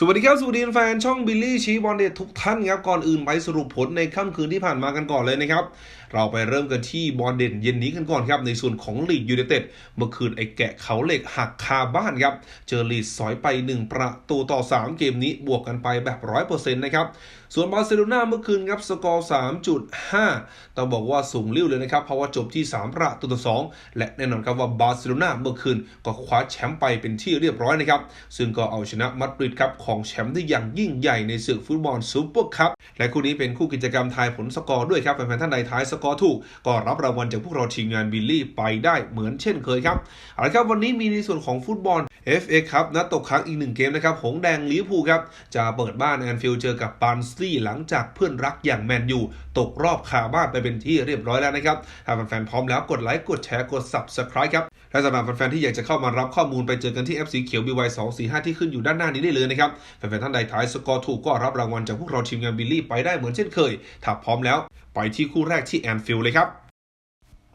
สวัสดีครับสวัสดีแฟนช่องบิลลี่ชีบอลเดททุกท่านครับ ก่อนอื่นไปสรุปผลในค่ำคืนที่ผ่านมากันก่อนเลยนะครับเราไปเริ่มกันที่บอลเด่นเย็นนี้กันก่อนครับ ในส่วนของลีกยูไนเต็ดเมื่อคืนไอ้แกะเขาเหล็กหักคาบ้านครับ เจอลีดสอยไป 1 ประตูต่อ 3 เกมนี้บวกกันไปแบบ100%นะครับ ส่วนบาร์เซโลนาเมื่อคืนครับสกอร์ 3.5 ต้องบอกว่าสูงริ่วเลยนะครับ เพราะว่าจบที่ 3 ประตูต่อ 2 และแน่นอนครับว่าบาร์เซโลนาเมื่อคืนก็คว้าแชมป์ไปเป็นที่เรียบร้อยนะครับ ซึ่งก็เอาชนะมาดริดครับของแชมป์ได้อย่างยิ่งใหญ่ในศึกฟุตบอลซูเปอร์คัพและคู่นี้เป็นคู่กิจกรรมทายผลสกอร์ด้วยครับแฟนๆท่านใดท้ายสกอร์ถูก ก็รับรางวัลจากพวกเราทีมงานบิลลี่ไปได้เหมือนเช่นเคยครับเอาละครับวันนี้มีในส่วนของฟุตบอล FA ครับนัดตกค้างอีกหนึ่งเกมนะครับ หงแดงลิเวอร์พูลครับ จะเปิดบ้านแอนฟิลด์เจอกับบันสลีย์หลังจากเพื่อนรักอย่างแมนยูตกรอบคาบ้านไปเป็นที่เรียบร้อยแล้วนะครับถ้าแฟนๆพร้อมแล้วกดไลค์กดแชร์กด Subscribe ครับและสำหรับแฟนๆที่อยากจะเข้ามารับข้อมูลไปเจอกันที่ FC เขียว BY 2 4 5ที่ขึ้นอยู่ด้านหน้านี้ได้เลยนะครับแฟนๆท่านใดทายสกอร์ถูกก็รับรางวัลจากพวกเราทีมงานบิลลี่ไปได้เหมือนเช่นเคยถ้าพร้อมแล้ว ไปที่คู่แรกที่แอนฟิลด์เลยครับ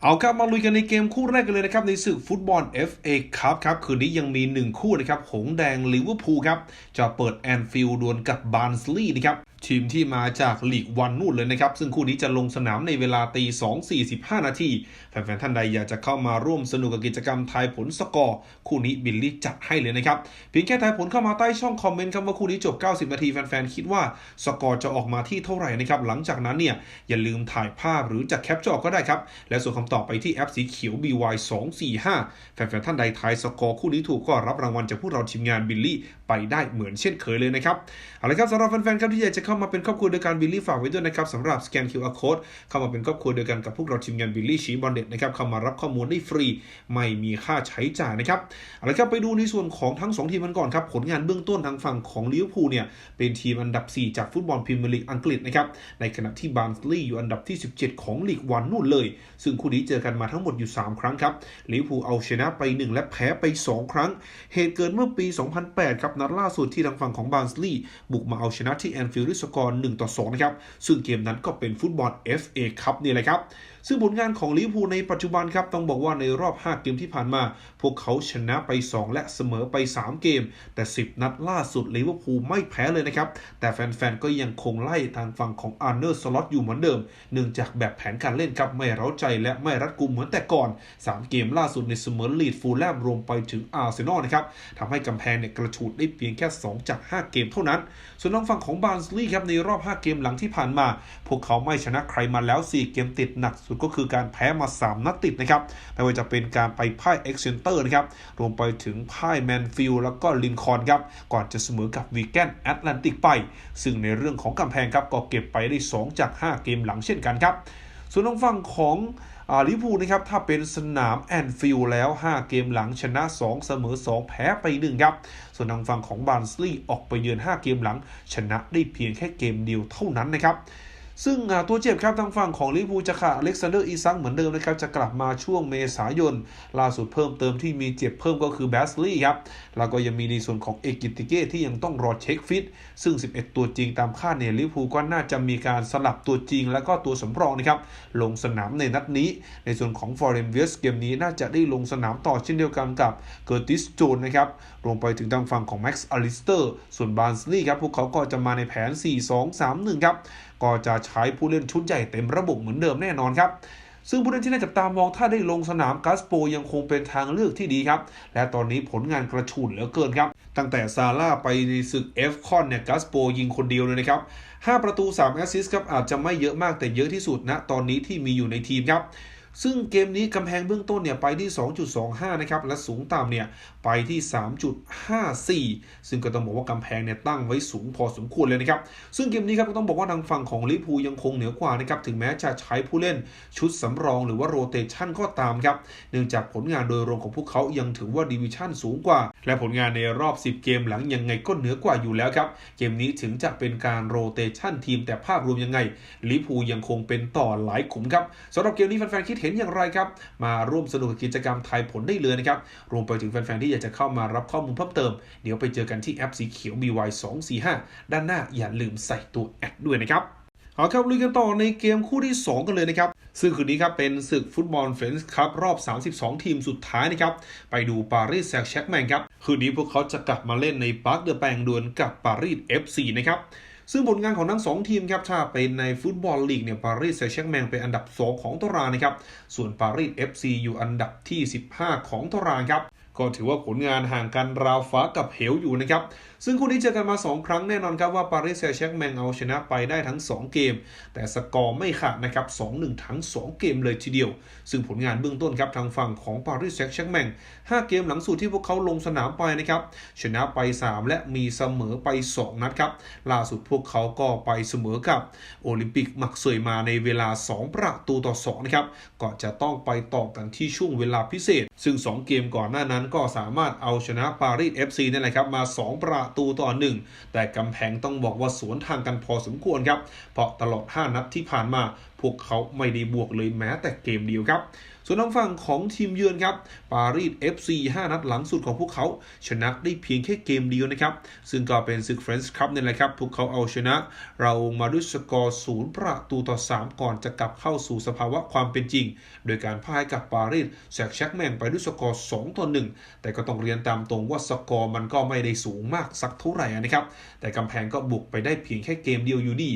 เอาครับมาลุยกันในเกมคู่แรกกันเลยนะครับในศึกฟุตบอล FA ครับครับคืนนี้ยังมี 1 คู่นะครับ หงแดงลิเวอร์พูลครับ จะเปิดแอนฟิลด์ดวลกับบาร์นสลีย์นะครับ ทีมที่มาจากลีกวันนู่นเลยนะครับ ซึ่งคู่นี้จะลงสนามในเวลาตี2 45 นาที แฟนๆ ท่านใดอยากจะเข้ามาร่วมสนุกกับกิจกรรมทายผลสกอร์ คู่นี้บิลลี่จัดให้เลยนะครับ เพียงแค่ทายผลเข้ามาใต้ช่องคอมเมนต์ครับว่าคู่นี้จบ 90 นาที แฟนๆ คิดว่าสกอร์จะออกมาที่เท่าไหร่นะครับ หลังจากนั้นเนี่ยอย่าลืมถ่ายภาพหรือจะแคปจอก็ได้ครับ และส่งคำตอบไปที่แอปสีเขียว BY 245แฟนๆ ท่านใดทายสกอร์คู่นี้ถูกก็รับรางวัลจากพวกเราทีมงานบิลลี่ไปได้เหมือนเช่นเคยเลยนะครับเอาละครับสำหรับแฟนๆ ครับที่อยากจะเข้า้ามาเป็นครอบครัวเดียวกันบิลลี่ฝากไว้ด้วยนะครับสำหรับสแกน QR Code เข้ามาเป็นครอบครัวเดียวกันกับพวกเราทีมงานบิลลี่ชีบอลเด็ดนะครับเข้ามารับข้อมูลได้ฟรี ไม่มีค่าใช้จ่ายนะครับเอาละครับไปดูในส่วนของทั้ง 2 ทีมกันก่อนครับผลงานเบื้องต้นทางฝั่งของลิเวอร์พูลเนี่ยเป็นทีมอันดับ 4 จากฟุตบอลพรีเมียร์ลีกอังกฤษนะครับในขณะที่บาร์นสลีย์อยู่อันดับที่ 17 ของลีกวันนู่นเลย ซึ่งคู่นี้เจอกันมาทั้งหมดอยู่ 3 ครั้งครับลิเวอร์พูลเอาชนะไป 1 และแพ้ไป 2 ครั้ง เหตุเกิดเมื่อปี 2008 ครับนัดล่าสุดที่ทางฝั่งของบาร์นสลีย์บุกมาเอาชนะที่แอนฟิลด์ด้วยสกอร์1ต่อ2นะครับซึ่งเกมนั้นก็เป็นฟุตบอล FA ครับนี่แหละครับ ซึ่งผลงานของลิเวอร์พูลในปัจจุบันครับต้องบอกว่าในรอบ 5 เกมที่ผ่านมา พวกเขาชนะไป 2 และเสมอไป 3 เกม แต่ 10 นัดล่าสุดลิเวอร์พูลไม่แพ้เลยนะครับ แต่แฟนๆ ก็ยังคงไล่ทางฝั่งของอาร์เนอร์สล็อตอยู่เหมือนเดิม เนื่องจากแบบแผนการเล่นครับไม่เร้าใจและไม่รัดกุมเหมือนแต่ก่อน 3 เกมล่าสุดในเสมอลีดฟูลแลมรวมไปถึงอาร์เซนอลนะครับทำให้กำแพงเนี่ยกระฉูดได้เพียงแค่ 2 จาก 5 เกมเท่านั้น ส่วนทางฝั่งของบาร์นสลีย์ครับในรอบ 5 เกมหลังที่ผ่านมา พวกเขาไม่ชนะใครมาแล้ว 4 เกมติดหนักสุดก็คือการแพ้มา 3 นัดติดนะครับไม่ว่าจะเป็นการไปพ่ายเอ็กเซนเตอร์นะครับรวมไปถึงพ่ายแมนฟิลแล้วก็ลินคอนครับก่อนจะเสมอกับวีแกนแอตแลนติกไป ซึ่งในเรื่องของกำแพงครับก็เก็บไปได้ 2 จาก 5 เกมหลังเช่นกันครับส่วนทางฝั่งของลิเวอร์พูลนะครับถ้าเป็นสนามแอนฟิลด์แล้ว 5 เกมหลังชนะ 2 เสมอ 2 แพ้ไป 1 ครับ ส่วนทางฝั่งของบาร์นสลีย์ออกไปเยือน 5 เกมหลัง ชนะได้เพียงแค่เกมเดียวเท่านั้นนะครับ ซึ่งตัวเจ็บครับทางฝั่งของลิเวอร์พูลจะขาดอเล็กซานเดอร์อีซังเหมือนเดิมนะครับ จะกลับมาช่วงเมษายน ล่าสุดเพิ่มเติมที่มีเจ็บเพิ่มก็คือแบสลีย์ครับ แล้วก็ยังมีในส่วนของเอกิติเก้ที่ยังต้องรอเช็คฟิต ซึ่ง 11 ตัวจริงตามคาดเนี่ยลิเวอร์พูลก็น่าจะมีการสลับตัวจริง แล้วก็ตัวสำรองนะครับลงสนามในนัดนี้ ในส่วนของฟอร์เรนเวสเกมนี้น่าจะได้ลงสนามต่อเช่นเดียวกันกับเกอร์ติสโจนนะครับรวมไปถึงทางฝั่งของแม็กซ์อลิสเตอร์ส่วนบาร์นสลีย์ครับพวกเขาก็จะมาในแผน 4-2-3-1 ครับ ก็จะใช้ผู้เล่นชุดใหญ่เต็มระบบเหมือนเดิมแน่นอนครับซึ่งผู้เล่นที่น่าจับตามองถ้าได้ลงสนามกัสโปยังคงเป็นทางเลือกที่ดีครับ และตอนนี้ผลงานกระชุนเหลือเกินครับ ตั้งแต่ซาร่าไปในศึกเอฟคอนเนี่ยกัสโปยิงคนเดียวเลยนะครับ 5 ประตู 3 แอสซิสต์ครับอาจจะไม่เยอะมากแต่เยอะที่สุดณนะตอนนี้ที่มีอยู่ในทีมครับ ซึ่งเกมนี้กำแพงเบื้องต้นเนี่ยไปที่ 2.25 นะครับ และสูงต่ำเนี่ยไปที่ 3.54 ซึ่งก็ต้องบอกว่ากำแพงเนี่ยตั้งไว้สูงพอสมควรเลยนะครับ ซึ่งเกมนี้ครับก็ต้องบอกว่าทางฝั่งของลิพูยังคงเหนือกว่านะครับ ถึงแม้จะใช้ผู้เล่นชุดสำรองหรือว่าโรเตชันก็ตามครับ เนื่องจากผลงานโดยรวมของพวกเขายังถือว่าดิวิชั่นสูงกว่า และผลงานในรอบ 10 เกมหลังยังไงก็เหนือกว่าอยู่แล้วครับ เกมนี้ถึงจะเป็นการโรเตชันทีมแต่ภาพรวมยังไงลิพูยังคงเป็นต่อหลายขุมครับสำหรับเกมนี้แฟนๆคิดเห็นอย่างไรครับ มาร่วมสนุกกับกิจกรรมทายผลได้เลยนะครับ รวมไปถึงแฟนๆ ที่อยากจะเข้ามารับข้อมูลเพิ่มเติม เดี๋ยวไปเจอกันที่แอปสีเขียว BY 2 4 5ด้านหน้าอย่าลืมใส่ตัวแอดด้วยนะครับเอาครับลุยกันต่อในเกมคู่ที่ 2 กันเลยนะครับ ซึ่งคืนนี้ครับ เป็นศึกฟุตบอลเฟรนส์ครับ รอบ 32 ทีมสุดท้ายนะครับ ไปดูปารีสแซงต์แชร์กแมงครับ คืนนี้พวกเขาจะกลับมาเล่นในปาร์คเดอแปงดวลกับปารีส FC นะครับ ซึ่งผลงานของทั้ง 2 ทีมครับถ้าเป็นในฟุตบอลลีกเนี่ยปารีสแซงต์แชร์แมงเป็นอันดับ 2 ของตารางนะครับ ส่วนปารีส FC อยู่อันดับที่ 15 ของตารางครับ ก็ถือว่าผลงานห่างกันราวฟ้ากับเหวอยู่นะครับ ซึ่งคู่นี้เจอกันมา 2 ครั้งแน่นอนครับว่าปารีสแซงต์แชร์แมงเอาชนะไปได้ทั้ง 2 เกม แต่สกอร์ไม่ขาดนะครับ2-1 ทั้ง 2 เกมเลยทีเดียว ซึ่งผลงานเบื้องต้นครับทางฝั่งของปารีสแซงต์แชร์แมง5 เกมหลังสุดที่พวกเขาลงสนามไปนะครับชนะไป 3 และมีเสมอไป 2 นัดครับล่าสุดพวกเขาก็ไปเสมอกับโอลิมปิกมักเซยมาในเวลา 2 ประตูต่อ2นะครับก่อนจะต้องไปต่อกันที่ช่วงเวลาพิเศษ ซึ่ง 2 เกมก่อนหน้านั้นก็สามารถเอาชนะปารีส FC นั่แหละครับมา 2 ประตูต่อ1แต่กำแพงต้องบอกว่าสวนทางกันพอสมควรครับ เพราะตลอด 5 นัดที่ผ่านมา พวกเขาไม่ได้บวกเลยแม้แต่เกมเดียวครับ ส่วนทางฝั่งของทีมเยือนครับปารีส FC 5 นัดหลังสุดของพวกเขา ชนะได้เพียงแค่เกมเดียวนะครับ ซึ่งก็เป็นศึกเฟรนช์คัพนี่แหละครับ พวกเขาเอาชนะ เรามาด้วยสกอร์ศูนย์ประตูต่อ 3 ก่อนจะกลับเข้าสู่สภาวะความเป็นจริง โดยการพ่ายกับปารีสแซกแชกแมงไปด้วยสกอร์2ต่อ1แต่ก็ต้องเรียนตามตรงว่าสกอร์มันก็ไม่ได้สูงมากสักเท่าไหร่นะครับ แต่กำแพงก็บุกไปได้เพียงแค่เกมเดียวอยู่ดี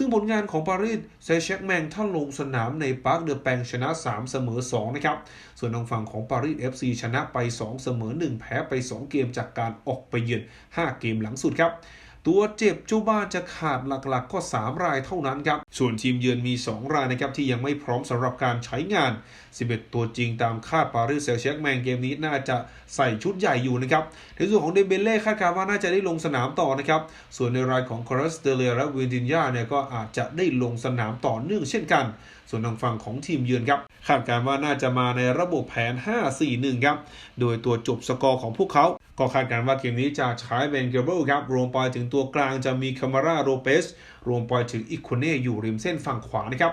ซึ่งผลงานของปารีสเซเชกแมงท่านลงสนามในปาร์คเดอแปงชนะ 3 เสมอ 2 นะครับ ส่วนทางฝั่งของปารีส FC ชนะไป 2 เสมอ 1 แพ้ไป 2 เกมจากการออกไปเยือน 5 เกมหลังสุดครับ ตัวเจ็บเจ้าบ้านจะขาดหลักๆ ก็ 3 รายเท่านั้นครับ ส่วนทีมเยือนมี 2 รายนะครับที่ยังไม่พร้อมสำหรับการใช้งาน 11 ตัวจริงตามคาดปารีสเซลเชกแมงเกมนี้น่าจะใส่ชุดใหญ่อยู่นะครับ ในส่วนของเดเบเล่คาดการณ์ว่าน่าจะได้ลงสนามต่อนะครับ ส่วนในรายของคอรัสเตเลียและวินตินยาเนี่ยก็อาจจะได้ลงสนามต่อเนื่องเช่นกัน ส่วนทางฝั่งของทีมเยือนครับคาดการณ์ว่าน่าจะมาในระบบแผน 5-4-1 ครับ โดยตัวจบสกอร์ของพวกเขา ก็คาดการณ์ว่าเกมนี้จะใช้เบนเกเบิลครับ รวมไปถึงตัวกลางจะมีคามาราโรเปสรวมไปถึงอิโคเน่อยู่ริมเส้นฝั่งขวานะครับ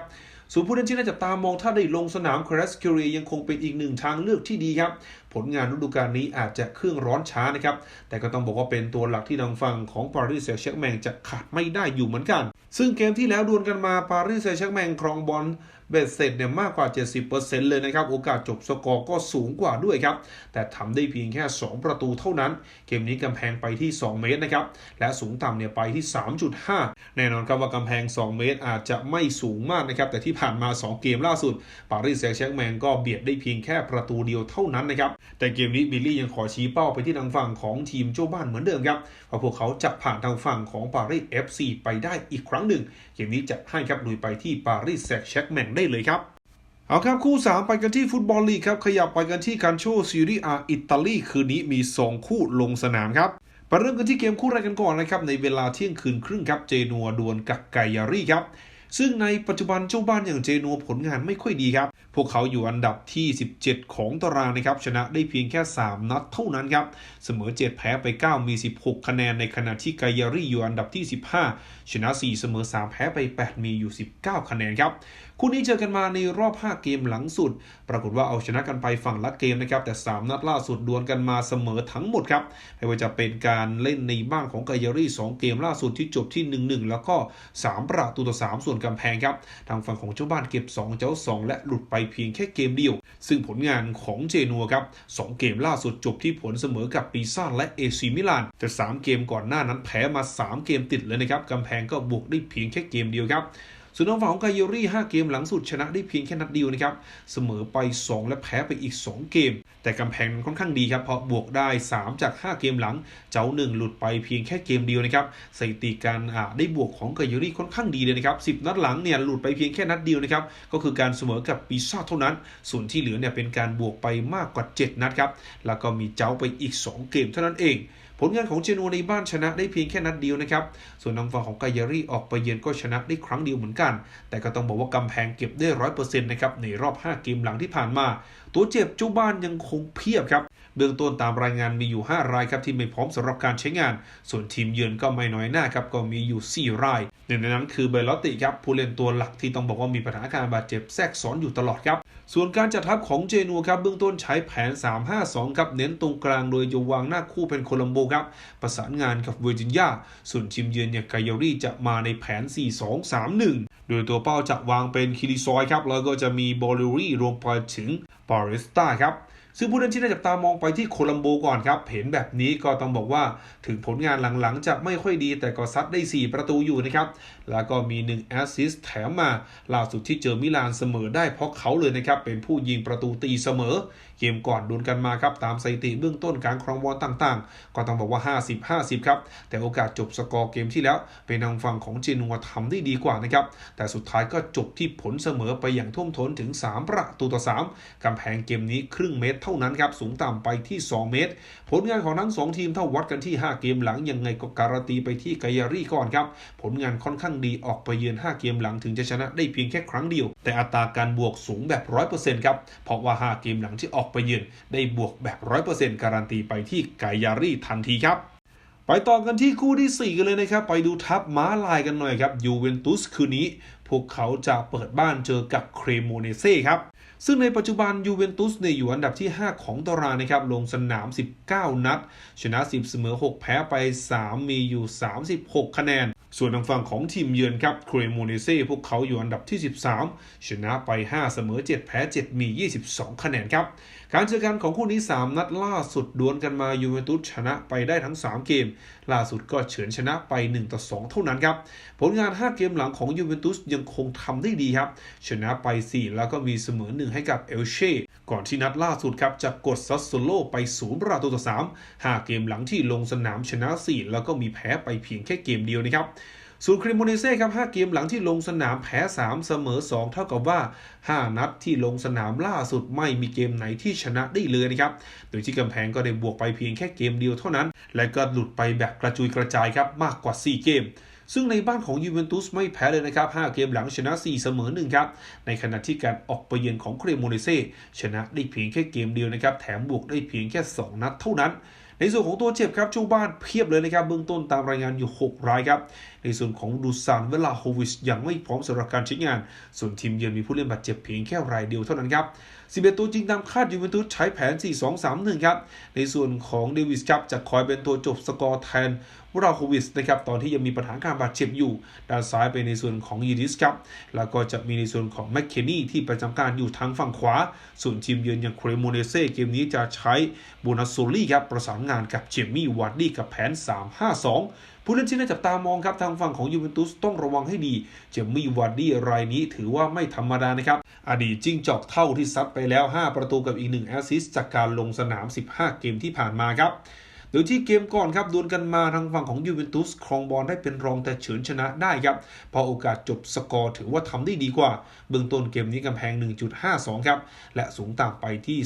ส่วนผู้เล่นที่น่าจับตามองถ้าได้ลงสนามคราสคิรียังคงเป็นอีกหนึ่งทางเลือกที่ดีครับ ผลงานฤดูกาลนี้อาจจะเครื่องร้อนช้านะครับ แต่ก็ต้องบอกว่าเป็นตัวหลักที่ทางฝั่งของปารีสแซงต์แชร์แมงจะขาดไม่ได้อยู่เหมือนกัน ซึ่งเกมที่แล้วดวลกันมาปารีสแซงต์แชร์แมงครองบอล เบ็ดเสร็จเนี่ยมากกว่า 70%เลยนะครับ โอกาสจบสกอร์ก็สูงกว่าด้วยครับ แต่ทำได้เพียงแค่ 2 ประตูเท่านั้น เกมนี้กำแพงไปที่ 2 เมตรนะครับ และสูงต่ำเนี่ยไปที่ 3.5 แน่นอนครับว่ากำแพง 2 เมตรอาจจะไม่สูงมากนะครับ แต่ที่ผ่านมา 2 เกมล่าสุด ปารีสแซงต์แชร์กแมงก็เบียดได้เพียงแค่ประตูเดียวเท่านั้นนะครับ แต่เกมนี้บิลลี่ยังขอชี้เป้าไปที่ทางฝั่งของทีมเจ้าบ้านเหมือนเดิมครับว่าพวกเขาจะผ่านทางฝั่งของปารีส FC ไปได้อีกครั้งหนึ่ง เกมนี้จะให้ครับลุยไปที่ปารีสแซกแช็กแมงได้เลยครับ เอาครับคู่ 3 ไปกันที่ฟุตบอลลีกครับ ขยับไปกันที่การโชซีรีอาอิตาลีคืนนี้มี 2 คู่ลงสนามครับไปเริ่มกันที่เกมคู่แรกกันก่อนนะครับในเวลาเที่ยงคืนครึ่งครับเจนัวดวลกับไกยารีครับซึ่งในปัจจุบันเจ้าบ้านอย่างเจนัวผลงานไม่ค่อยดีครับ พวกเขาอยู่อันดับที่ 17 ของตารางนะครับ ชนะได้เพียงแค่ 3 นัดเท่านั้นครับ เสมอ 7 แพ้ไป 9 มี 16 คะแนน ในขณะที่ไกยารีอยู่อันดับที่ 15 ชนะ 4 เสมอ 3 แพ้ไป 8 มีอยู่ 19 คะแนนครับ คู่นี้เจอกันมาในรอบ 5 เกมหลังสุด ปรากฏว่าเอาชนะกันไปฝั่งละเกมนะครับ แต่ 3 นัดล่าสุดดวลกันมาเสมอทั้งหมดครับ ไม่ว่าจะเป็นการเล่นในบ้านของไกยารี2 เกมล่าสุดที่จบที่ 1-1 แล้วก็ 3 ประตูต่อ 3 ส่วนกำแพงครับ ทางฝั่งของเจ้าบ้านเก็บ 2 เจ้า 2 และหลุดไปเพียงแค่เกมเดียว ซึ่งผลงานของเจนัวครับ2เกมล่าสุดจบที่ผลเสมอกับปีซ่าและเอซีมิลาน แต่ 3 เกมก่อนหน้านั้นแพ้มา 3 เกมติดเลยนะครับกำแพงก็บวกได้เพียงแค่เกมเดียวครับส่วนทางฝั่งของกายรี่ 5 เกมหลังสุดชนะได้เพียงแค่นัดเดียวนะครับ เสมอไป 2 และแพ้ไปอีก 2 เกม แต่กำแพงค่อนข้างดีครับเพราะบวกได้ 3 จาก 5 เกมหลัง เจ้าหนึ่งหลุดไปเพียงแค่เกมเดียวนะครับสถิติการได้บวกของเกายรี่ค่อนข้างดีเลยนะครับ10 นัดหลังเนี่ยหลุดไปเพียงแค่นัดเดียวนะครับก็คือการเสมอกับปีซาจเท่านั้น ส่วนที่เหลือเนี่ยเป็นการบวกไปมากกว่า 7 นัดครับแล้วก็มีเจ้าไปอีก 2 เกมเท่านั้นเอง ผลงานของเจนัวในบ้านชนะได้เพียงแค่นัดเดียวนะครับ ส่วนทางฝั่งของกายารี่ออกไปเยือนก็ชนะได้ครั้งเดียวเหมือนกัน แต่ก็ต้องบอกว่ากำแพงเก็บได้ร้อยเปอร์เซ็นต์นะครับในรอบ 5 เกมหลังที่ผ่านมา ตัวเจ็บเจ้าบ้านยังคงเพียบครับ เบื้องต้นตามรายงานมีอยู่ 5 รายครับที่ไม่พร้อมสำหรับการใช้งาน ส่วนทีมเยือนก็ไม่น้อยหน้าครับก็มีอยู่ 4 รายหนึ่งในนั้นคือเบลลอตติครับผู้เล่นตัวหลักที่ต้องบอกว่ามีปัญหาการบาดเจ็บแทรกซ้อนอยู่ตลอดครับ ส่วนการจัดทัพของเจนัวครับเบื้องต้นใช้แผน 3-5-2 ครับ เน้นตรงกลางโดยจะวางหน้าคู่เป็นโคลัมโบครับ ประสานงานกับเวอร์จินยาส่วนทีมเยือนอย่างไกยอรี่จะมาในแผน 4-2-3-1 โดยตัวเป้าจะวางเป็นคิริซอยครับ แล้วก็จะมีบอลลูรี่รวมไปถึงปาริสตาครับ ซึ่งผู้เล่นที่น่าจับตามองไปที่โคลัมโบก่อนครับ เห็นแบบนี้ก็ต้องบอกว่าถึงผลงานหลังๆ จะไม่ค่อยดีแต่ก็ซัดได้ 4 ประตูอยู่นะครับ แล้วก็มี 1 แอสซิสต์แถมมา ล่าสุดที่เจอมิลานเสมอได้เพราะเขาเลยนะครับ เป็นผู้ยิงประตูตีเสมอ เกมก่อนดวลกันมาครับ ตามสถิติเบื้องต้นการครองบอลต่างๆ ก็ต้องบอกว่า 50-50 ครับ แต่โอกาสจบสกอร์เกมที่แล้ว เป็นทางฝั่งของเจนัวทำได้ดีกว่านะครับแต่สุดท้ายก็จบที่ผลเสมอไปอย่างท่วมท้นถึง 3 ประตูต่อ 3กำแพงเกมนี้ครึ่งเมตรเท่านั้นครับ สูงต่ำไปที่ 2 เมตร ผลงานของทั้ง 2 ทีมเท่าวัดกันที่ 5 เกมหลังยังไงก็การันตีไปที่ไกยารี่ก่อนครับ ผลงานค่อนข้างดีออกไปเยือน 5 เกมหลังถึงจะชนะได้เพียงแค่ครั้งเดียว แต่อัตราการบวกสูงแบบ 100%ครับเพราะว่า 5 เกมหลังที่ออกไปเยือนได้บวกแบบ 100%การันตีไปที่ไกยารี่ทันทีครับไปต่อกันที่คู่ที่ 4 กันเลยนะครับ ไปดูทัพม้าลายกันหน่อยครับยูเวนตุสคืนนี้ พวกเขาจะเปิดบ้านเจอกับเครโมเนเซ่ครับ ซึ่งในปัจจุบันยูเวนตุสเนี่ยอยู่อันดับที่ 5 ของตารางนะครับ ลงสนาม 19 นัด ชนะ 10 เสมอ 6 แพ้ไป 3 มีอยู่ 36 คะแนน ส่วนทางฝั่งของทีมเยือนครับครโมเนเซ่พวกเขาอยู่อันดับที่ 13 ชนะไป 5 เสมอ 7 แพ้ 7 มี 22 คะแนนครับการเจอกันของคู่นี้ 3 นัดล่าสุดดวลกันมายูเวนตุสชนะไปได้ทั้ง 3 เกม ล่าสุดก็เฉือนชนะไป1ต่อ2เท่านั้นครับผลงาน 5 เกมหลังของยูเวนตุสยังคงทำได้ดีครับ ชนะไป 4 แล้วก็มีเสมอ 1 ให้กับเอลเช่ก่อนที่นัดล่าสุดครับจะกดซัสโซโลไป0ประตูต่อ3 5 เกมหลังที่ลงสนามชนะ 4 แล้วก็มีแพ้ไปเพียงแค่เกมเดียวนะครับ ส่วนคริโมเนเซ่ครับ 5 เกมหลังที่ลงสนามแพ้ 3 เสมอ 2 เท่ากับว่า 5 นัดที่ลงสนามล่าสุดไม่มีเกมไหนที่ชนะได้เลยนะครับ โดยที่กำแพงก็ได้บวกไปเพียงแค่เกมเดียวเท่านั้น และก็หลุดไปแบบกระจุยกระจายครับมากกว่า 4 เกมซึ่งในบ้านของยูเวนตุสไม่แพ้เลยนะครับ 5 เกมหลังชนะ 4 เสมอ 1 ครับ ในขณะที่การออกไปเยือนของเครโมเนเซ่ชนะได้เพียงแค่เกมเดียวนะครับ แถมบวกได้เพียงแค่ 2 นัดเท่านั้น ในส่วนของตัวเจ็บครับเจ้าบ้านเพียบเลยนะครับ เบื้องต้นตามรายงานอยู่ 6 รายครับ ในส่วนของดูซานเวลาโฮวิชยังไม่พร้อมสำหรับการใช้งาน ส่วนทีมเยือนมีผู้เล่นบาดเจ็บเพียงแค่รายเดียวเท่านั้นครับ11ตัวจริงตามคาดยูเวนตุสใช้แผน 4-2-3-1 ครับ ในส่วนของเดวิสครับจะคอยเป็นตัวจบสกอร์แทนวราโควิชนะครับตอนที่ยังมีปัญหาการบาดเจ็บอยู่ ด้านซ้ายเป็นในส่วนของยีดิสครับ แล้วก็จะมีในส่วนของแมคเคนี่ที่ประจำการอยู่ทางฝั่งขวา ส่วนทีมเยือนอย่างเครโมเนเซ่เกมนี้จะใช้บูนาโซลี่ครับประสานงานกับเจมี่วาร์ดี้กับแผน 3-5-2 ผู้เล่นที่น่าจับตามองครับทางฝั่งของยูเวนตุสต้องระวังให้ดี เจมี่วาร์ดี้รายนี้ถือว่าไม่ธรรมดานะครับ อดีตจิ้งจอกเท่าที่ซัดไปแล้ว 5 ประตูกับอีก 1 แอสซิสต์จากการลงสนาม 15 เกมที่ผ่านมาครับโดยที่เกมก่อนครับดวลกันมาทางฝั่งของยูเวนตุสครองบอลได้เป็นรองแต่เฉือนชนะได้ครับพอโอกาสจบสกอร์ถือว่าทำได้ดีกว่า เบื้องต้นเกมนี้กำแพง 1.52 ครับ และสูงต่ำไปที่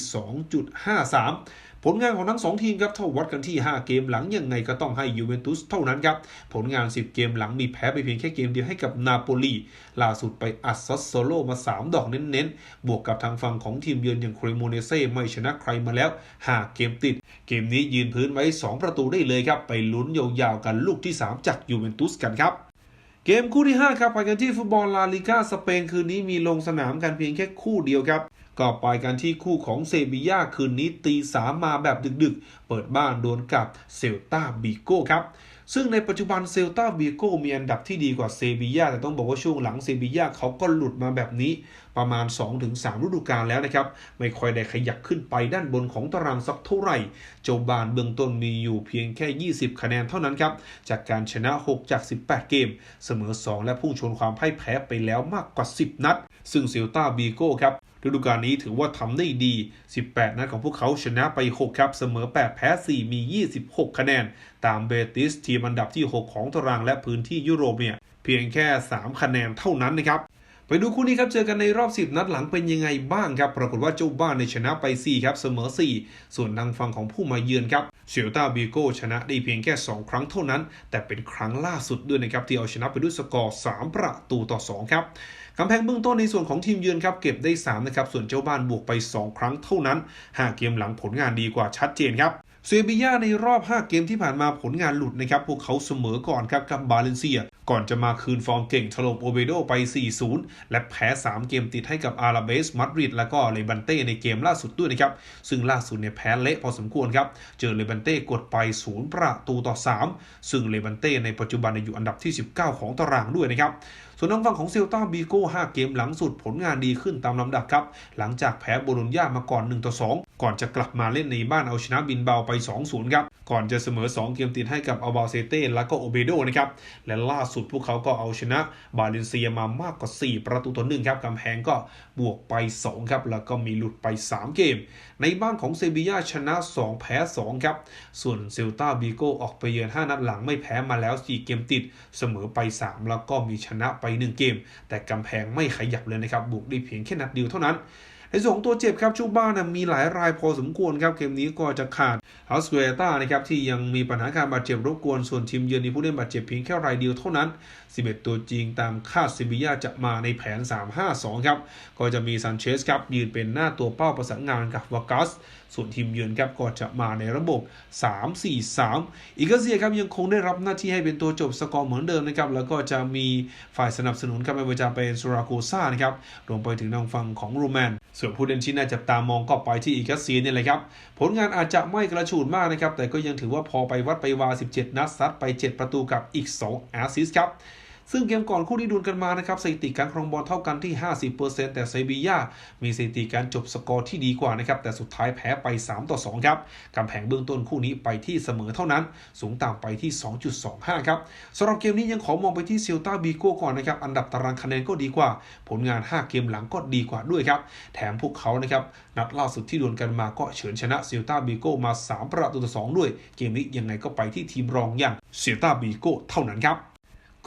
2.53 ผลงานของทั้ง 2 ทีมครับถ้าวัดกันที่ 5 เกมหลังยังไงก็ต้องให้ยูเวนตุสเท่านั้นครับ ผลงาน 10 เกมหลังมีแพ้ไปเพียงแค่เกมเดียวให้กับนาโปลีล่าสุดไปอัดซัสโซโลมา 3 ดอกเน้นๆ บวกกับทางฝั่งของทีมเยือนอย่างเครโมเนเซ่ไม่ชนะใครมาแล้ว 5 เกมติด เกมนี้ยืนพื้นไว้ 2 ประตูได้เลยครับ ไปลุ้นยาวๆกันลูกที่ 3 จากยูเวนตุสกันครับ เกมคู่ที่ 5 ครับไปกันที่ฟุตบอลลาลิก้าสเปนคืนนี้มีลงสนามกันเพียงแค่คู่เดียวครับก็ไปกันที่คู่ของเซบีย่าคืนนี้ตีสามมาแบบดึกๆ เปิดบ้านดวลกับเซลตาบิโก้ครับ ซึ่งในปัจจุบันเซลตาบิโก้มีอันดับที่ดีกว่าเซบีย่าแต่ต้องบอกว่าช่วงหลังเซบีย่าเขาก็หลุดมาแบบนี้ประมาณ 2-3 ฤดูกาลแล้วนะครับ ไม่ค่อยได้ขยับขึ้นไปด้านบนของตารางสักเท่าไหร่โจบานเบื้องต้นมีอยู่เพียงแค่ 20 คะแนนเท่านั้นครับ จากการชนะ 6 จาก 18 เกม เสมอ 2 และพุ่งชนความพ่ายแพ้ไปแล้วมากกว่า 10 นัด ซึ่งเซลตาบีโก้ครับฤดูกาลนี้ถือว่าทำได้ดี 18 นัดของพวกเขาชนะไป 6 ครับ เสมอ 8 แพ้ 4 มี 26 คะแนน ตามเบติสทีมอันดับที่ 6 ของตารางและพื้นที่ยุโรปเนี่ยเพียงแค่ 3 คะแนนเท่านั้นนะครับ ไปดูคู่นี้ครับ เจอกันในรอบ 10 นัดหลังเป็นยังไงบ้างครับ ปรากฏว่าเจ้าบ้านในชนะไป 4 ครับ เสมอ 4 ส่วนทางฝั่งของผู้มาเยือนครับเชลตาบีโกชนะได้เพียงแค่ 2 ครั้งเท่านั้น แต่เป็นครั้งล่าสุดด้วยนะครับที่เอาชนะไปด้วยสกอร์ 3 ประตูต่อ 2 ครับกำแพงเบื้องต้นในส่วนของทีมเยือนครับเก็บได้ 3 นะครับ ส่วนเจ้าบ้านบวกไป 2 ครั้งเท่านั้น5เกมหลังผลงานดีกว่าชัดเจนครับ เซบีย่าในรอบ 5 เกมที่ผ่านมาผลงานหลุดนะครับ พวกเขาเสมอก่อนครับกับบาเลนเซีย ก่อนจะมาคืนฟอร์มเก่งถล่มโอเบโดไป 4-0 และแพ้ 3 เกมติดให้กับอาราเบสมาดริดแล้วก็เลบันเต้ในเกมล่าสุดด้วยนะครับ ซึ่งล่าสุดเนี่ยแพ้เละพอสมควรครับ เจอเลบันเต้กดไป 0 ประตูต่อ 3 ซึ่งเลบันเต้ในปัจจุบันอยู่อันดับที่ 19 ของตารางด้วยนะครับ ส่วนทางฝั่งของเซลตาบีโก้5เกมหลังสุดผลงานดีขึ้นตามลำดับครับ หลังจากแพ้โบโลญญามาก่อน1ต่อ2ก่อนจะกลับมาเล่นในบ้านเอาชนะบินเบาไป 2-0 ครับ ก่อนจะเสมอ 2 เกมติดให้กับอัลบาเซเต้และก็โอเบโดนะครับ และล่าสุดพวกเขาก็เอาชนะบาเลนเซียมามากกว่า 4 ประตูต่อหนึ่งครับกำแพงก็บวกไป 2 ครับ แล้วก็มีหลุดไป 3 เกม ในบ้านของเซบียาชนะ 2 แพ้ 2 ครับ ส่วนเซลตาบีโกออกไปเยือน 5 นัดหลังไม่แพ้มาแล้ว 4 เกมติดเสมอไป 3 แล้วก็มีชนะไป 1 เกม แต่กำแพงไม่ขยับเลยนะครับบุกได้เพียงแค่นัดเดียวเท่านั้น ในส่วนของตัวเจ็บครับชูบ้านะมีหลายรายพอสมควรครับเกมนี้ก็จะขาดฮาสเวต้านะครับที่ยังมีปัญหาการบาดเจ็บรบกวนส่วนทีมเยือนมีผู้เล่นบาดเจ็บเพียงแค่รายเดียวเท่านั้น 11 ตัวจริงตามคาดซิบิยาจะมาในแผน 3-5-2 ครับ ก็จะมีซันเชสครับยืนเป็นหน้าตัวเป้าประสานงานกับวากัสส่วนทีมเยือนครับก็จะมาในระบบ 3-4-3 อีกเซียครับยังคงได้รับหน้าที่ให้เป็นตัวจบสกอร์เหมือนเดิมนะครับ แล้วก็จะมีฝ่ายสนับสนุนครับไม่ว่าจะเป็นสุราโกซ่านะครับรวมไปถึงทางฝั่งของโรแมนส่วนผู้เล่นที่น่าจับตามองก็ไปที่อีกาเซียนี่แหละครับ ผลงานอาจจะไม่กระฉูดมากนะครับ แต่ก็ยังถือว่าพอไปวัดไปวา 17 นัดซัดไป 7 ประตูกับอีก 2 แอสซิสต์ครับ ซึ่งเกมก่อนคู่ที่ดูนกันมานะครับสถิติการครองบอลเท่ากันที่ 50%แต่เซบียามีสถิติการจบสกอร์ที่ดีกว่านะครับแต่สุดท้ายแพ้ไป 3 ต่อ 2 ครับกำแพงเบื้องต้นคู่นี้ไปที่เสมอเท่านั้น สูงต่ำไปที่ 2.25 ครับสำหรับเกมนี้ยังขอมองไปที่เซลตาบีโก้ก่อนนะครับอันดับตารางคะแนนก็ดีกว่า ผลงาน 5 เกมหลังก็ดีกว่าด้วยครับแถมพวกเขานะครับนัดล่าสุดที่ดวลกันมาก็เฉือนชนะเซลตาบีโก้มา 3 ประตูต่อ 2 ด้วย เกมนี้ยังไงก็ไปที่ทีมรองอย่างเซลตาบีโก้เท่านั้นครับ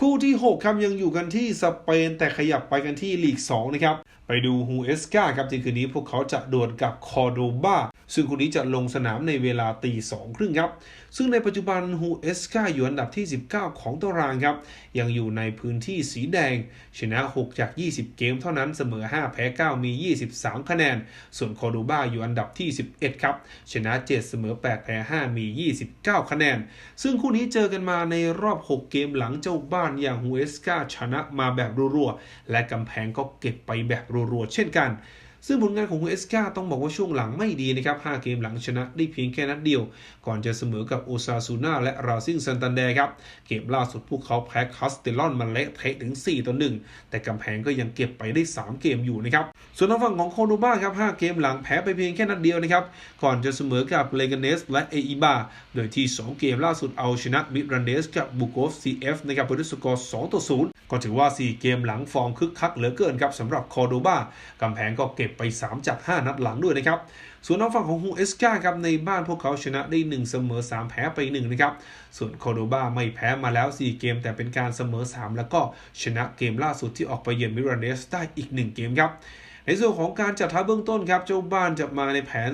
คู่ที่ 6 ครับยังอยู่กันที่สเปนแต่ขยับไปกันที่ลีก 2 นะครับ ไปดูฮูเอสกาครับที่คืนนี้พวกเขาจะดวลกับคอโดบา ซึ่งคู่นี้จะลงสนามในเวลาตีสองครึ่งครับ ซึ่งในปัจจุบันฮูเอสกาอยู่อันดับที่ 19 ของตารางครับ ยังอยู่ในพื้นที่สีแดง ชนะ 6 จาก 20 เกมเท่านั้นเสมอ 5 แพ้ 9 มี 23 คะแนน ส่วนคอโดบาอยู่อันดับที่ 11 ครับ ชนะ 7 เสมอ 8 แพ้ 5 มี 29 คะแนน ซึ่งคู่นี้เจอกันมาในรอบ 6 เกมหลังเจ้าบ้านอย่างฮูเอสกาชนะมาแบบรัวๆและกำแพงก็เก็บไปแบบรัวๆเช่นกัน ซึ่งผลงานของเอสกาต้องบอกว่าช่วงหลังไม่ดีนะครับ 5 เกมหลังชนะได้เพียงแค่นัดเดียว ก่อนจะเสมอกับโอซาซูนาและราซิงซันตันเดครับ เกมล่าสุดพวกเขาแพ้คาสเตลอนมาเละเทะถึง 4 ต่อ 1 แต่กำแพงก็ยังเก็บไปได้ 3 เกมอยู่นะครับ ส่วนทางฝั่งของโคโดบ้าครับ 5 เกมหลังแพ้ไปเพียงแค่นัดเดียวนะครับ ก่อนจะเสมอกับเลกาเนสและเออิบาโดยที่ 2 เกมล่าสุดเอาชนะมิรันเดสกับบุโกฟซีเอฟนะครับด้วยสกอร์ 2 ต่อ 0 ก็ถือว่า 4 เกมหลังฟอร์มคึกคักเหลือเกินครับสำหรับคอโดบ้ากำแพงก็เก็บไป 3 จาก 5 นัดหลังด้วยนะครับ ส่วนทางฝั่งของฮูเอสกาครับในบ้านพวกเขาชนะได้ 1 เสมอ 3 แพ้ไป 1 นะครับ ส่วนคอโดบาไม่แพ้มาแล้ว 4 เกม แต่เป็นการเสมอ 3 แล้วก็ชนะเกมล่าสุดที่ออกไปเยือนมิรันเดสได้อีก 1 เกมครับในส่วนของการจัดทัพเบื้องต้นครับเจ้าบ้านจะมาในแผน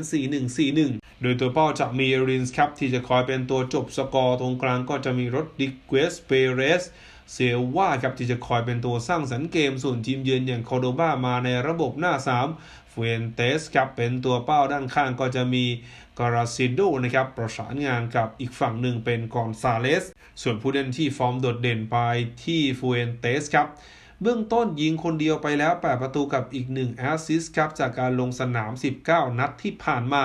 4-1-4-1 โดยตัวเป้าจะมีเอรินส์ครับที่จะคอยเป็นตัวจบสกอร์ตรงกลางก็จะมีรถดิเกสเปเรส เซลว่าครับที่จะคอยเป็นตัวสร้างสรรค์เกมส่วนทีมเยือนอย่างคอโดบามาในระบบหน้า 3 เฟนเตสครับเป็นตัวเป้าด้านข้างก็จะมีการาซิโดนะครับประสานงานกับอีกฝั่งหนึ่งเป็นกอนซาเลส ส่วนผู้เล่นที่ฟอร์มโดดเด่นไปที่ฟูเอนเตสครับ เบื้องต้นยิงคนเดียวไปแล้ว 8 ประตูกับอีก 1 แอสซิสต์ครับ จากการลงสนาม 19 นัดที่ผ่านมา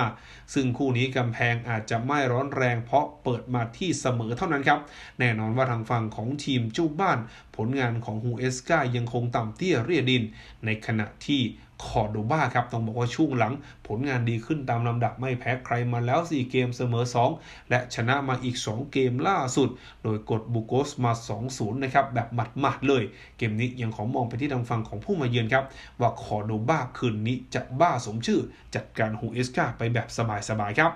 ซึ่งคู่นี้กำแพงอาจจะไม่ร้อนแรงเพราะเปิดมาที่เสมอเท่านั้นครับ แน่นอนว่าทางฝั่งของทีมเจ้าบ้าน ผลงานของฮูเอสกายังคงต่ำเตี้ยเรียดิน ในขณะที่ คอร์โดบาครับต้องบอกว่าช่วงหลังผลงานดีขึ้นตามลำดับไม่แพ้ใครมาแล้ว 4 เกมเสมอ 2 และชนะมาอีก 2 เกมล่าสุด โดยกดบุโกสมา 2-0 นะครับแบบหมัดๆเลย เกมนี้ยังขอมองไปที่ทางฝั่งของผู้มาเยือนครับ ว่าคอร์โดบาคืนนี้จะบ้าสมชื่อ จัดการฮูเอสกาไปแบบสบายๆครับ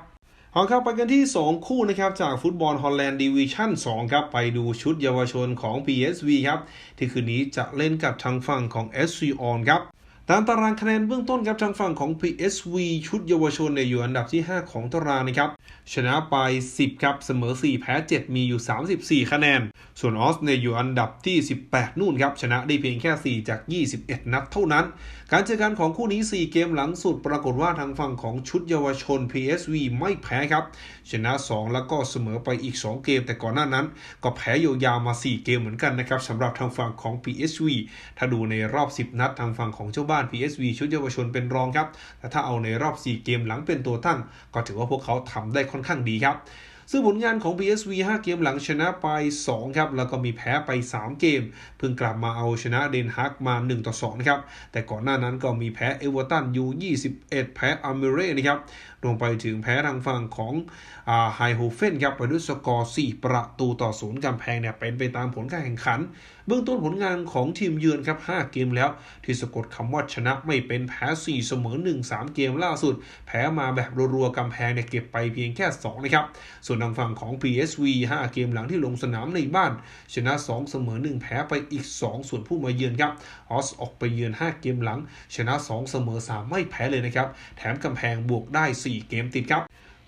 เอาครับไปกันที่ 2 คู่นะครับจากฟุตบอลฮอลแลนด์ดิวิชั่น2ครับไปดูชุดเยาวชนของ PSV ครับที่คืนนี้จะเล่นกับทางฝั่งของ SV On ครับ ตามตารางคะแนนเบื้องต้นครับทางฝั่งของ PSV ชุดเยาวชนเนี่ยอยู่อันดับที่ 5 ของตารางนะครับ ชนะไป 10 ครับ เสมอ 4 แพ้ 7 มีอยู่ 34 คะแนน ส่วนออสเนี่ยอยู่อันดับที่ 18 นู่นครับ ชนะได้เพียงแค่ 4 จาก 21 นัดเท่านั้น การเจอกันของคู่นี้ 4 เกมหลังสุด ปรากฏว่าทางฝั่งของชุดเยาวชน PSV ไม่แพ้ครับ ชนะ 2 แล้วก็เสมอไปอีก 2 เกม แต่ก่อนหน้านั้น ก็แพ้ยาวๆมา 4 เกมเหมือนกันนะครับสำหรับทางฝั่งของ PSV ถ้าดูในรอบ 10 นัดทางฝั่งของเจ้าบ้าน PSV ชุดเยาวชนเป็นรองครับแต่ถ้าเอาในรอบ 4 เกมหลังเป็นตัวตั้ง ก็ถือว่าพวกเขาทำได้ค่อนอนข้างดีครับ ซึ่งผลงานของ PSV 5 เกมหลังชนะไป 2 ครับ แล้วก็มีแพ้ไป 3 เกม เพิ่งกลับมาเอาชนะเดนฮักมา 1 ต่อ2นะครับ แต่ก่อนหน้านั้นก็มีแพ้เอเวอร์ตันยู21 แพ้อเมเร่นะครับ รวมไปถึงแพ้ทางฝั่งของไฮโฮเฟนครับไปด้วยสกอร์ 4 ประตูต่อศูนย์กำแพงเนี่ยเป็นไปตามผลการแข่งขัน เบื้องต้นผลงานของทีมเยือนครับ 5 เกมแล้ว ที่สะกดคำว่าชนะไม่เป็นแพ้ 4 เสมอ 1 3 เกมล่าสุด แพ้มาแบบรัวๆกำแพงเนี่ยเก็บไปเพียงแค่ 2 นะครับ ส่วนทางฝั่งของ PSV 5 เกมหลังที่ลงสนามในบ้าน ชนะ 2 เสมอ 1 แพ้ไปอีก 2 ส่วนผู้มาเยือนครับออสออกไปเยือน 5 เกมหลัง ชนะ 2 เสมอ 3 ไม่แพ้เลยนะครับ แถมกำแพงบวกได้4เกมติดครับ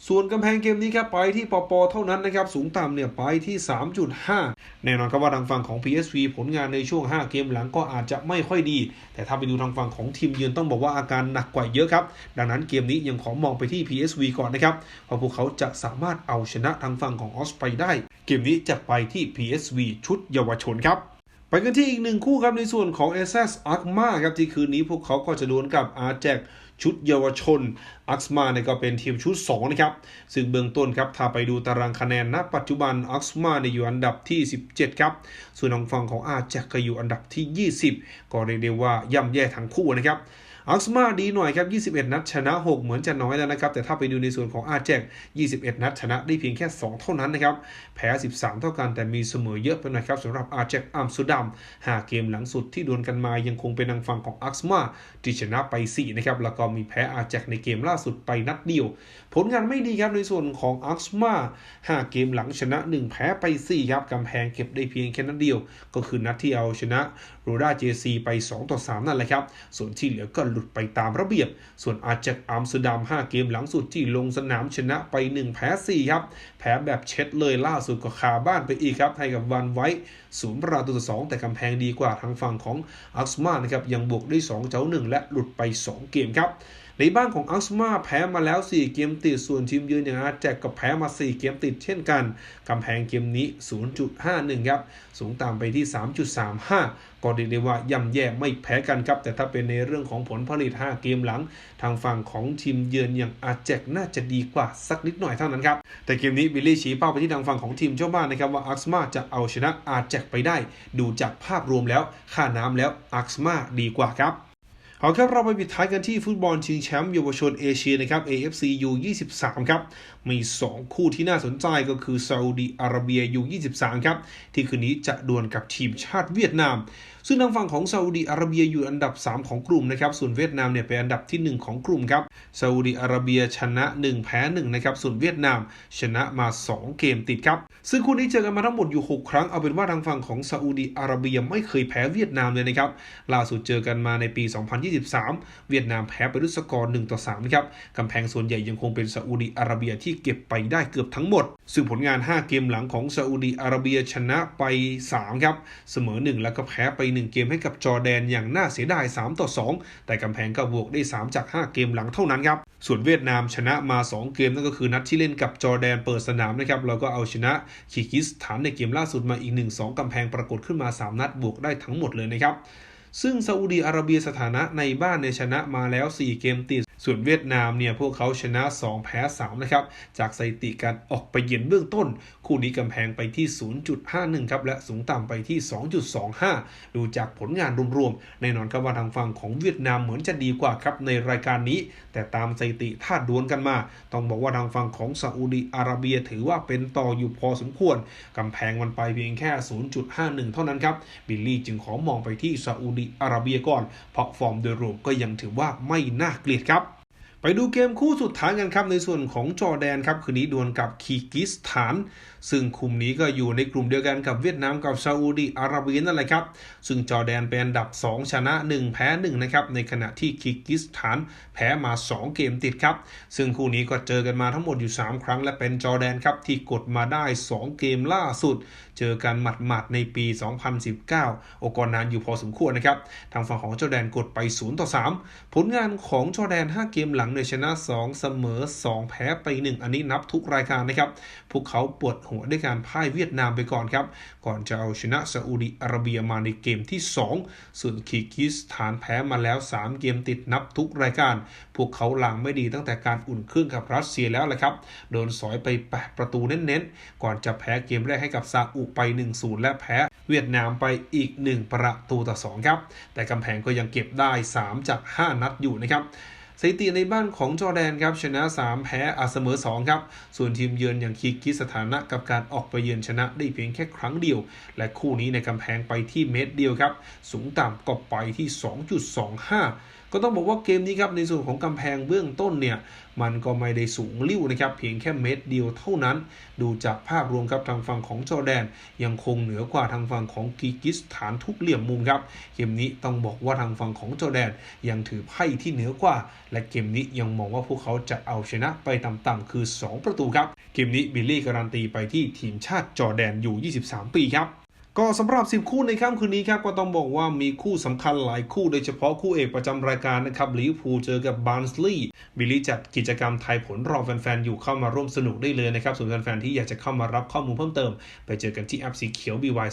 ส่วนกำแพงเกมนี้ครับไปที่ปปเท่านั้นนะครับ สูงต่ำเนี่ยไปที่ 3.5 แน่นอนครับว่าทางฝั่งของ PSV ผลงานในช่วง 5 เกมหลังก็อาจจะไม่ค่อยดี แต่ถ้าไปดูทางฝั่งของทีมเยือนต้องบอกว่าอาการหนักกว่าเยอะครับ ดังนั้นเกมนี้ยังขอมองไปที่ PSV ก่อนนะครับเพราะพวกเขาจะสามารถเอาชนะทางฝั่งของออสไปได้ เกมนี้จะไปที่ PSV ชุดเยาวชนครับไปกันที่อีกหนึ่งคู่ครับในส่วนของ s อ a กมาครับที่คืนนี้พวกเขาก็จะดวลกับอาร์แจก ชุดเยาวชน อักซ์มาเนี่ยก็เป็นทีมชุด 2 นะครับ ซึ่งเบื้องต้นครับ ถ้าไปดูตารางคะแนนณปัจจุบัน อักซ์มาเนี่ยอยู่อันดับที่ 17 ครับ ส่วนทางฝั่งของอาแจกก็อยู่อันดับที่ 20 ก็เรียกได้ว่าย่ำแย่ทั้งคู่นะครับ อักซ์มาดีหน่อยครับ 21 นัดชนะ 6 เหมือนจะน้อยแล้วนะครับ แต่ถ้าไปดูในส่วนของอาแจก21 นัดชนะได้เพียงแค่ 2 เท่านั้นนะครับ แพ้ 13 เท่ากันแต่มีเสมอเยอะไปหน่อยครับสำหรับอาแจกอัมสเตอร์ดัม5เกมหลังสุดที่ดวลกันมายังคงเป็นทางฝั่งของอักซ์มาที่ชนะไป 4 นะครับ แล้วก็มีแพ้อาแจกในเกมล่าสุดไปนัดเดียว ผลงานไม่ดีครับในส่วนของอักซ์มา5 เกมหลังชนะ 1 แพ้ไป 4 ครับกำแพงเก็บได้เพียงแค่นัดเดียว ก็คือนัดที่เอาชนะโรด้าเจซีไป 2 ต่อ 3 นั่นแหละครับส่วนที่เหลือก็หลุดไปตามระเบียบ ส่วนอาจากอัมสเตอร์ดัม 5 เกมหลังสุดที่ลงสนามชนะไป 1 แพ้ 4 ครับ แพ้แบบเช็ดเลยล่าสุดก็คาบ้านไปอีกครับ ให้กับวันไว้ศูนย์ประตูต่อสองแต่กำแพงดีกว่าทางฝั่งของอักซ์มานะครับยังบวกได้2เจ้า1และหลุดไป 2 เกมครับ ในบ้านของอัลสมาแพ้มาแล้ว 4 เกมติด ส่วนทีมยืนอย่างอาแจกก็แพ้มา 4 เกมติดเช่นกันกำแพงเกมนี้ 0.51 ครับ สูงตามไปที่ 3.35 ก็เรียกได้ว่าย่ำแย่ไม่แพ้กันครับ แต่ถ้าเป็นในเรื่องของผลผลิต 5 เกมหลัง ทางฝั่งของทีมเยือนอย่างอาแจกน่าจะดีกว่าสักนิดหน่อยเท่านั้นครับ แต่เกมนี้บิลลี่ชี้เป้าไปที่ทางฝั่งของทีมเจ้าบ้านนะครับว่าอัลสมาจะเอาชนะอาแจกไปได้ ดูจากภาพรวมแล้วค่าน้ำแล้วอัลสมาดีกว่าครับ เอาครับเราไปปิดท้ายกันที่ฟุตบอลชิงแชมป์เยาวชนเอเชียนะครับ AFC U23 ครับมี 2 คู่ที่น่าสนใจก็คือซาอุดีอาระเบีย U23 ครับ ที่คืนนี้จะดวลกับทีมชาติเวียดนาม ซึ่งทางฝั่งของซาอุดีอาระเบียอยู่อันดับ 3 ของกลุ่มนะครับ ส่วนเวียดนามเนี่ยเป็นอันดับที่ 1 ของกลุ่มครับซาอุดีอาระเบียชนะ 1 แพ้1นะครับ ส่วนเวียดนาม ชนะมา 2 เกมติดครับ ซึ่งคู่นี้เจอกันมาทั้งหมดอยู่ 6 ครั้ง เอาเป็นว่าทางฝั่งของซาอุดีอาระเบียไม่เคยแพ้เวียดนามเลยนะครับล่าสุดเจอกันมาในปี 2023 เวียดนามแพ้ไปด้วยสกอร์1ต่อ3นะครับกำแพงส่วนใหญ่ยังคงเป็นซาอุดีอาระเบียที่เก็บไปได้เกือบทั้งหมด ซึ่งผลงาน 5 เกมหลังของซาอุดีอาระเบียชนะไป 3 ครับ เสมอ 1 แล้วก็แพ้ไป 1 เกมให้กับจอร์แดนอย่างน่าเสียดาย 3 ต่อ 2 แต่กำแพงก็บวกได้ 3 จาก 5 เกมหลังเท่านั้นครับ ส่วนเวียดนามชนะมา 2 เกมนั่นก็คือนัดที่เล่นกับจอร์แดนเปิดสนามนะครับเราก็เอาชนะคีกิสถานในเกมล่าสุดมาอีก 1-2กำแพงปรากฏขึ้นมา 3 นัดบวกได้ทั้งหมดเลยนะครับ ซึ่งซาอุดีอาระเบียสถานะในบ้านในชนะมาแล้ว 4 เกมติด ส่วนเวียดนามเนี่ยพวกเขาชนะ 2 แพ้ 3 นะครับ จากสถิติการออกไปเยือนเบื้องต้น คู่นี้กำแพงไปที่ 0.51 ครับ และสูงต่ำไปที่ 2.25 ดูจากผลงานรวมๆแน่นอนครับว่าทางฝั่งของเวียดนามเหมือนจะดีกว่าครับในรายการนี้ แต่ตามสถิติถ้าดวลกันมา ต้องบอกว่าทางฝั่งของซาอุดีอาระเบียถือว่าเป็นต่ออยู่พอสมควรกำแพงมันไปเพียงแค่ 0.51 เท่านั้นครับบิลลี่จึงขอมองไปที่ซาอุดีอาระเบียก่อน เพราะฟอร์มโดยรวมก็ยังถือว่าไม่น่าเกลียดครับ ไปดูเกมคู่สุดท้ายกันครับในส่วนของจอแดนครับคืนนี้ดวลกับคีกิสถาน ซึ่งคุมนี้ก็อยู่ในกลุ่มเดียวกันกับเวียดนามกับซาอุดีอาระเบียนั่นแหละครับ ซึ่งจอแดนเป็นอันดับ 2 ชนะ 1 แพ้ 1 นะครับ ในขณะที่คิกิสถานแพ้มา 2 เกมติดครับ ซึ่งคู่นี้ก็เจอกันมาทั้งหมดอยู่ 3 ครั้ง และเป็นจอแดนครับที่กดมาได้ 2 เกมล่าสุด เจอกันหมัดๆในปี 2019 โอกรนานอยู่พอสมควรนะครับทางฝั่งของจอแดนกดไป0ต่อ3ผลงานของจอแดน 5 เกมหลังเนี่ยชนะ 2 เสมอ 2 แพ้ไป 1 อันนี้นับทุกรายการนะครับ พวกเขาปวดหัวด้วยการพ่ายเวียดนามไปก่อนครับ ก่อนจะเอาชนะซาอุดิอาระเบียมาในเกมที่ 2 ส่วนคีกิสถานแพ้มาแล้ว 3 เกมติดนับทุกรายการ พวกเขาลังไม่ดีตั้งแต่การอุ่นเครื่องกับรัสเซียแล้วแหละครับ โดนสอยไป 8 ประตูเน้นๆ ก่อนจะแพ้เกมแรกให้กับซาอุไป 1-0 และแพ้เวียดนามไปอีก 1 ประตูต่อ 2 ครับ แต่กำแพงก็ยังเก็บได้ 3 จาก 5 นัดอยู่นะครับ สถิติในบ้านของจอแดนครับชนะ 3 แพ้อาเสมอ 2 ครับ ส่วนทีมเยือนอย่างคีกิสถานะกับการออกไปเยือนชนะได้เพียงแค่ครั้งเดียว และคู่นี้ในกำแพงไปที่เมตรเดียวครับ สูงต่ำก็ไปที่ 2.25 ก็ต้องบอกว่าเกมนี้ครับในส่วนของกำแพงเบื้องต้นเนี่ยมันก็ไม่ได้สูงลิ่วนะครับเพียงแค่เม็ดเดียวเท่านั้น ดูจากภาพรวมครับทางฝั่งของจอแดน ยังคงเหนือกว่าทางฝั่งของกีกิสถานทุกเหลี่ยมมุมครับเกมนี้ต้องบอกว่าทางฝั่งของจอแดน ยังถือไพ่ที่เหนือกว่า และเกมนี้ยังมองว่าพวกเขาจะเอาชนะไปต่ำๆคือ 2 ประตูครับเกมนี้บิลลี่การันตีไปที่ทีมชาติจอแดนอยู่ 23 ปีครับ ก็สำหรับ 10 คู่ในค่ำคืนนี้ครับก็ต้องบอกว่ามีคู่สำคัญหลายคู่โดยเฉพาะคู่เอกประจำรายการนะครับลิเวอร์พูลเจอกับบาร์นสลีย์บิลลี่จัดกิจกรรมไทยผลรอแฟนๆ อยู่เข้ามาร่วมสนุกได้เลยนะครับ ส่วนแฟนๆ ที่อยากจะเข้ามารับข้อมูลเพิ่มเติม ไปเจอกันที่แอปสีเขียว BY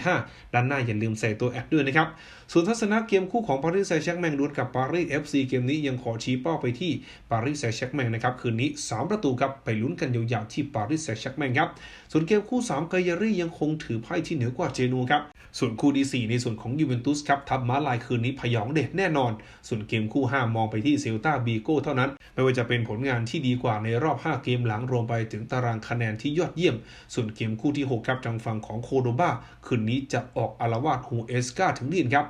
245 ด้านหน้าอย่าลืมใส่ตัวแอปด้วยนะครับ ส่วนทัศนะเกมคู่ของปารีสแซงต์แชร์แมงดวลกับปารีส FC เกมนี้ยังขอชี้เป้าไปที่ปารีสแซงต์แชร์แมงนะครับคืนนี้ 3 ประตูครับไปลุ้นกันยาวๆที่ปารีสแซงต์แชร์แมงครับส่วนเกมคู่3กายารี่ยังคงถือไพ่ที่เหนือกว่าเจนูครับส่วนคู่ที่4ในส่วนของยูเวนตุสครับทับม้าลายคืนนี้พยองเด็ดแน่นอน ส่วนเกมคู่ 5 มองไปที่เซลตาบีโก้เท่านั้น ไม่ว่าจะเป็นผลงานที่ดีกว่าในรอบ 5 เกมหลังรวมไปถึงตารางคะแนนที่ยอดเยี่ยม ส่วนเกมคู่ที่ 6 ครับทางฝั่งของโคโดบาคืนนี้จะออกอารวาสฮูเอสกาถึงดินครับ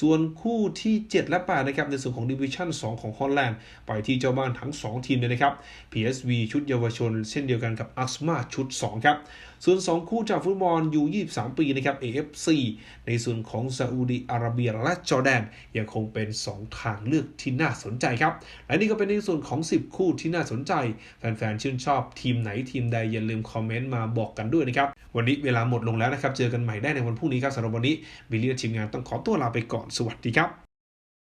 ส่วนคู่ที่ 7 และ8นะครับในส่วนของดิวิชั่น 2 ของฮอลแลนด์ไปที่เจ้าบ้านทั้ง 2 ทีมเลยนะครับ PSV ชุดเยาวชน เช่นเดียวกันกับอัสมาชุด 2 ครับ ส่วน 2 คู่จากฟุตบอลยู23 ปีนะครับ AFC ในส่วนของซาอุดิอาระเบียและจอร์แดนยังคงเป็น 2 ทางเลือกที่น่าสนใจครับ และนี่ก็เป็นในส่วนของ 10 คู่ที่น่าสนใจ แฟนๆชื่นชอบทีมไหนทีมใดอย่าลืมคอมเมนต์มาบอกกันด้วยนะครับวันนี้เวลาหมดลงแล้วนะครับเจอกันใหม่ได้ในวันพรุ่งนี้ครับสำหรับวันนี้บิลลี่และทีมงานต้องขอตัวลาไปก่อนสวัสดีครับ